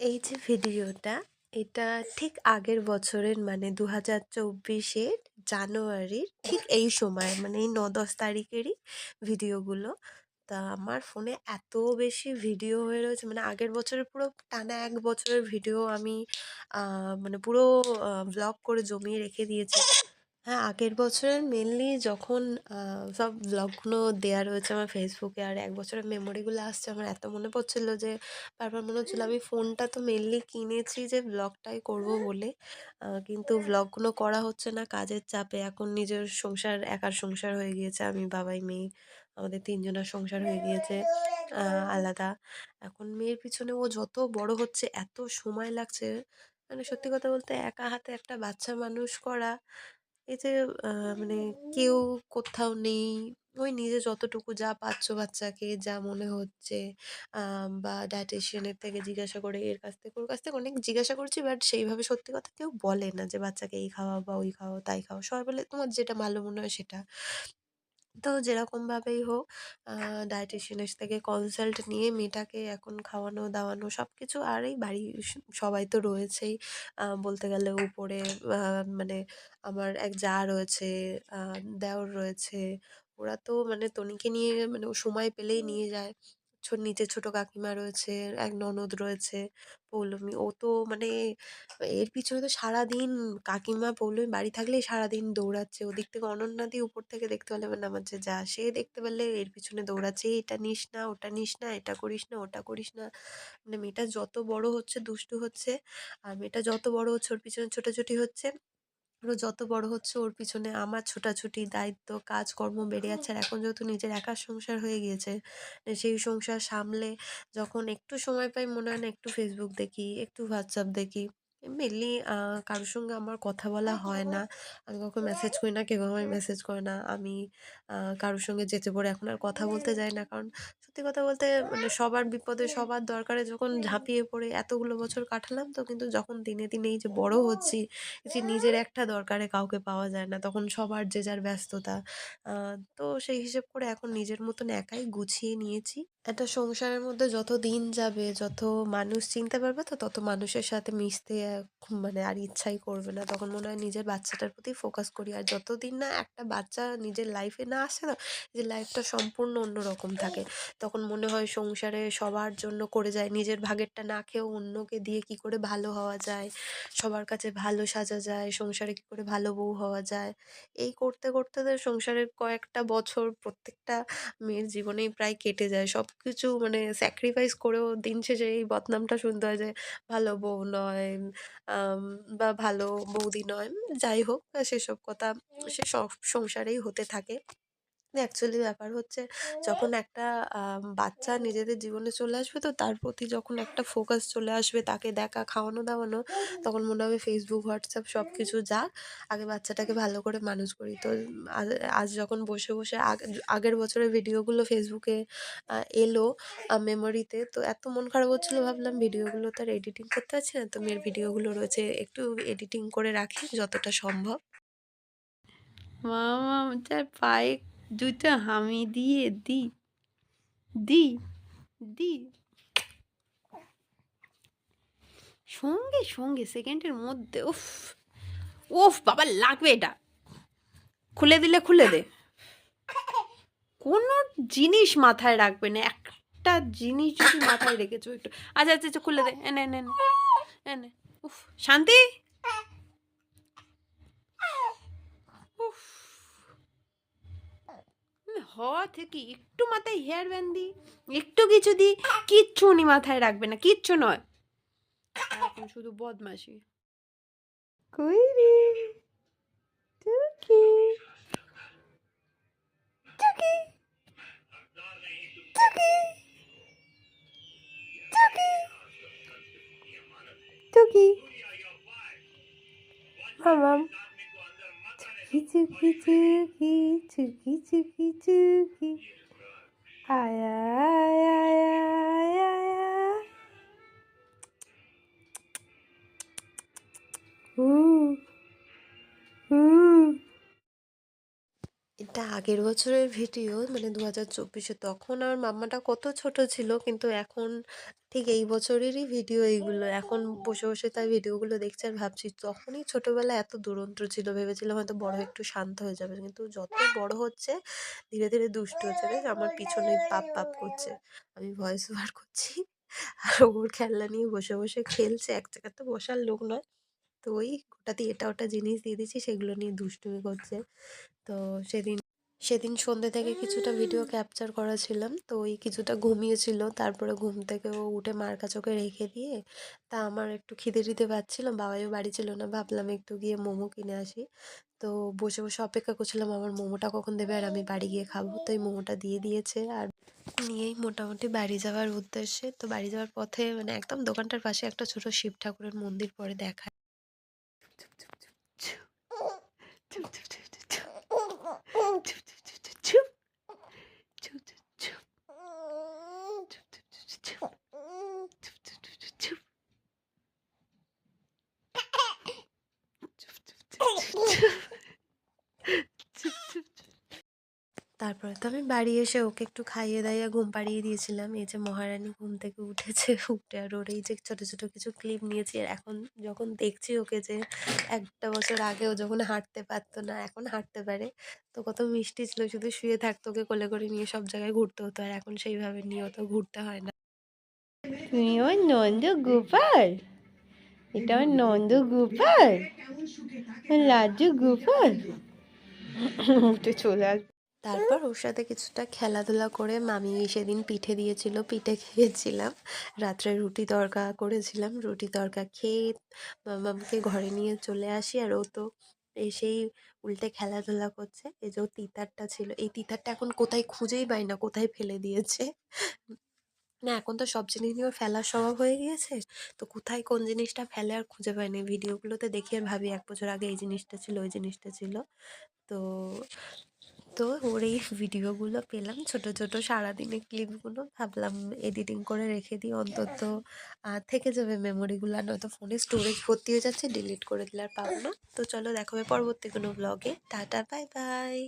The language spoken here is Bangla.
এই যে ভিডিওটা, এটা ঠিক আগের বছরের মানে দু হাজার চব্বিশের জানুয়ারির ঠিক এই সময় মানে এই ন দশ তারিখেরই ভিডিওগুলো। তা আমার ফোনে এত বেশি ভিডিও হয়ে রয়েছে মানে আগের বছরের পুরো টানা এক বছরের ভিডিও আমি মানে পুরো ব্লগ করে জমিয়ে রেখে দিয়েছি। হ্যাঁ, আগের বছরের মেনলি যখন সব ভ্লগগুলো দেওয়া রয়েছে আমার ফেসবুকে আর এক বছরের মেমোরিগুলো আসছে আমার এত মনে পড়ছিল যে বারবার মনে হচ্ছিল আমি ফোনটা তো মেনলি কিনেছি যে ভ্লগটাই করব বলে। কিন্তু ভ্লগগুলো করা হচ্ছে না কাজের চাপে। এখন নিজের সংসার একার সংসার হয়ে গিয়েছে। আমি বাবাই মেয়ে। আমাদের তিনজনের সংসার হয়ে গিয়েছে আলাদা। এখন মেয়ের পিছনে ও যত বড় হচ্ছে এত সময় লাগছে মানে সত্যি কথা বলতে একা হাতে একটা বাচ্চা মানুষ করা এই যে মানে কেউ কোথাও নেই। ওই নিজে যতটুকু যা পাচ্ছ বাচ্চাকে, যা মনে হচ্ছে বা ডায়েটিশিয়ানের থেকে জিজ্ঞাসা করে, এর কাছ থেকে, ওর কাছ থেকে অনেক জিজ্ঞাসা করছি বাট সেইভাবে সত্যি কথা কেউ বলে না যে বাচ্চাকে এই খাওয়া বা ওই খাওয়া তাই খাওয়া সবাই বলে তোমার যেটা ভালো মনে হয় সেটা। তো যেরকমভাবেই হোক ডায়েটিশিয়ানের থেকে কনসাল্ট নিয়ে মেয়েটাকে এখন খাওয়ানো-দাওয়ানো সব কিছু আর এই বাড়ি সবাই তো রয়েছেই। বলতে গেলে উপরে মানে আমার এক যা রয়েছে, দেওর রয়েছে। ওরা তো মানে তনিকে নিয়ে মানে সময় পেলেই নিয়ে যায়। ছো নিচে ছোট কাকিমা রয়েছে, এক ননদ রয়েছে, পৌলমী। ও তো মানে এর পিছনে তো সারাদিন কাকিমা, পৌলমী বাড়ি থাকলেই সারাদিন দৌড়াচ্ছে। ওদিক থেকে অনন্যাদি উপর থেকে দেখতে পেলে মানে আমার যে যা, সে দেখতে পেলে এর পিছনে দৌড়াচ্ছে। "এটা নিস না, ওটা নিস না, এটা করিস না, ওটা করিস না।" মানে মেয়েটা যত বড় হচ্ছে, দুষ্টু হচ্ছে। আর মেয়েটা যত বড় হচ্ছে, ওর পিছনে ছোটাছুটি হচ্ছে। ও যত বড় হচ্ছে ওর পিছনে আমার ছোটাছুটি, দায়িত্ব, কাজকর্ম বেড়ে যাচ্ছে। আর এখন যেহেতু নিজের একার সংসার হয়ে গিয়েছে, সেই সংসার সামলে যখন একটু সময় পাই মনে হয় না একটু ফেসবুক দেখি, একটু হোয়াটসঅ্যাপ দেখি। মেইনলি আ কারও সঙ্গে আমার কথা বলা হয় না। আমি কাউকে মেসেজ করি না, কেউ আমায় মেসেজ করে না। আমি কারোর সঙ্গে যেতে পড়ে এখন আর কথা বলতে যাই না। কারণ সত্যি কথা বলতে মানে সবার বিপদে, সবার দরকারে যখন ঝাঁপিয়ে পড়ে এতগুলো বছর কাটালাম তো কিন্তু যখন দিনে, দিনে এই যে বড় হচ্ছি যে নিজের একটা দরকারে কাউকে পাওয়া যায় না। তখন সবার যে যার ব্যস্ততা। তো সেই হিসেব করে এখন নিজের মতন একাই গুছিয়ে নিয়েছি। একটা সংসারের মধ্যে যত দিন যাবে, যত মানুষ চিনতে পারবে তো তত মানুষের সাথে মিশতে মানে আর ইচ্ছাই করবে না। তখন মনে হয় নিজের বাচ্চাটার প্রতি ফোকাস করি। আর যতদিন না একটা বাচ্চা নিজের লাইফে না আসে না, যে লাইফটা সম্পূর্ণ অন্যরকম থাকে। তখন মনে হয় সংসারে সবার জন্য করে যায়। নিজের ভাগেরটা না খেয়েও অন্যকে দিয়ে কি করে ভালো হওয়া যায়। সবার কাছে ভালো সাজা যায়, সংসারে কি করে ভালো বউ হওয়া যায়। এই করতে, করতে সংসারের কয়েকটা বছর প্রত্যেকটা মেয়ের জীবনেই প্রায় কেটে যায়। সবকিছু মানে স্যাক্রিফাইস করেও দিন শেষে এই বদনামটা শুনতে হয় যে, ভালো বউ নয় বা ভালো বৌদি নয়। যাই হোক সেসব কথা সে সব সংসারেই হতে থাকে। অ্যাকচুয়ালি ব্যাপার হচ্ছে যখন একটা বাচ্চা নিজেদের জীবনে চলে আসবে তো তার প্রতি যখন একটা ফোকাস চলে আসবে তাকে দেখা, খাওয়ানো-দাওয়ানো তখন মনে হবে ফেসবুক হোয়াটসঅ্যাপ সব কিছু যাক, আগে বাচ্চাটাকে ভালো করে মানুষ করি। তো আজ যখন বসে, বসে আগ আগের বছরের ভিডিওগুলো ফেসবুকে এলো মেমোরিতে তো এত মন খারাপ হচ্ছিল ভাবলাম ভিডিওগুলো তো আর এডিটিং করতে পারছি না। তো মেয়ের ভিডিওগুলো রয়েছে একটু এডিটিং করে রাখি যতটা সম্ভব। মামা তার পায়ে দুটো হামি দিয়ে দি দি দি। সঙ্গে সঙ্গে সেকেন্ডের মধ্যে, উফ ওফ বাবা, লাগবে এটা। খুলে দিলে, খুলে দে। কোনো জিনিস মাথায় রাখবে না। একটা জিনিস যদি মাথায় রেখেছো একটু। আচ্ছা আচ্ছা আচ্ছা খুলে দে। এনে এনে এনে উফ, শান্তি? উফ। হওয়া থেকে একটু মাথায় হেয়ার ব্যান্ড দিই, একটু কিছু দিই, কিচ্ছু উনি মাথায় রাখবে না, কিচ্ছু নয়। এখন শুধু বদমাসি কই রে? টুকি টুকি টুকি টুকি টুকি chooky chooky chooky chooky chooky. Ay ay ay ay ay ay. Ooh. Ooh. এটা আগের বছরের ভিডিও মানে দু হাজার চব্বিশে। তখন আমার মাম্মাটা কত ছোট ছিল, কিন্তু এখন ঠিক এই বছরেরই ভিডিও এইগুলো। এখন বসে বসে তার ভিডিওগুলো দেখছি আর ভাবছি, তখনই ছোটোবেলায় এত দুরন্ত ছিল। ভেবেছিলাম হয়তো বড় একটু শান্ত হয়ে যাবে, কিন্তু যত বড় হচ্ছে, ধীরে ধীরে দুষ্ট হচ্ছে। আমার পিছনে পাপ পাপ করছে। আমি ভয়েস ওভার করছি। আর ওর খেলনা নিয়ে বসে বসে খেলছে। এক জায়গায় তো বসার লোক নয়। তো ওই গোটাতে এটা ওটা জিনিস দিয়ে দিচ্ছি সেগুলো নিয়ে দুষ্টুমি করছে। তো সেদিন সেদিন সন্ধ্যে থেকে কিছুটা ভিডিও ক্যাপচার করা ছিলাম, তো ওই কিছুটা ঘুমিয়েছিল। তারপরে ঘুম থেকে ও উঠে মার কাছে রেখে দিয়ে, তা আমার একটু খিদে টিদে পাচ্ছিল বাবাইও বাড়ি ছিল না, ভাবলাম একটু গিয়ে মোমো কিনে আসি। তো বসে বসে অপেক্ষা করছিলাম, আমার মোমোটা কখন দেবে আর আমি বাড়ি গিয়ে খাব। তো এই মোমোটা দিয়ে দিয়েছে আর নিয়েই মোটামুটি বাড়ি যাওয়ার উদ্দেশ্যে। তো বাড়ি যাওয়ার পথে মানে একদম দোকানটার পাশে একটা ছোট শিব ঠাকুরের মন্দির পরে দেখা তারপরে তো আমি বাড়ি এসে ওকে একটু খাইয়ে দাইয়ে ঘুম পাড়িয়ে দিয়েছিলাম। এই যে মহারানী ঘুম থেকে উঠেছে, উঠে আর ওর এই যে ছোটো ছোটো কিছু ক্লিপ নিয়েছি। আর এখন যখন দেখছি ওকে যে একটা বছর আগে ও যখন হাঁটতে পারতো না, এখন হাঁটতে পারে, তো কত মিষ্টি ছিল। শুধু শুয়ে থাকতো ওকে কোলে করে নিয়ে সব জায়গায় ঘুরতে হতো। আর এখন সেইভাবে নিয়েও তো ঘুরতে হয় না। তুমি ওই নন্দ গোপাল? এটা ওই নন্দ গোপাল? লাজু গোপাল? উঠে চলে আসবে তারপর ওর সাথে কিছুটা খেলাধুলা করে মামি সেদিন পিঠে দিয়েছিল, পিঠে খেয়েছিলাম। রাত্রে রুটি তড়কা করেছিলাম, রুটি তড়কা খেয়ে মামাকে ঘরে নিয়ে চলে আসি আর ও তো এসেই উল্টে খেলাধুলা করছে। এই যে তিতারটা ছিল, এই তিতারটা এখন কোথায় খুঁজেই পাই না, কোথায় ফেলে দিয়েছে। না, এখন তো সব জিনিস নিয়ে ফেলার স্বভাব হয়ে গিয়েছে। তো কোথায় কোন জিনিসটা ফেলে আর খুঁজে পাই না ভিডিওগুলোতে দেখি আর ভাবি এক বছর আগে এই জিনিসটা ছিল, ওই জিনিসটা ছিল। তো তো ওর এই ভিডিওগুলো পেলাম। ছোট ছোট সারাদিনের ক্লিপগুলো ভাবলাম এডিটিং করে রেখে দিই অন্তত। থেকে যাবে মেমোরিগুলো আর নয়তো ফোনে স্টোরেজ ভর্তি হয়ে যাচ্ছে ডিলিট করে দিলে আর পাবো না। তো চলো দেখো পরবর্তী কোনো ব্লগে টাটা বাই বাই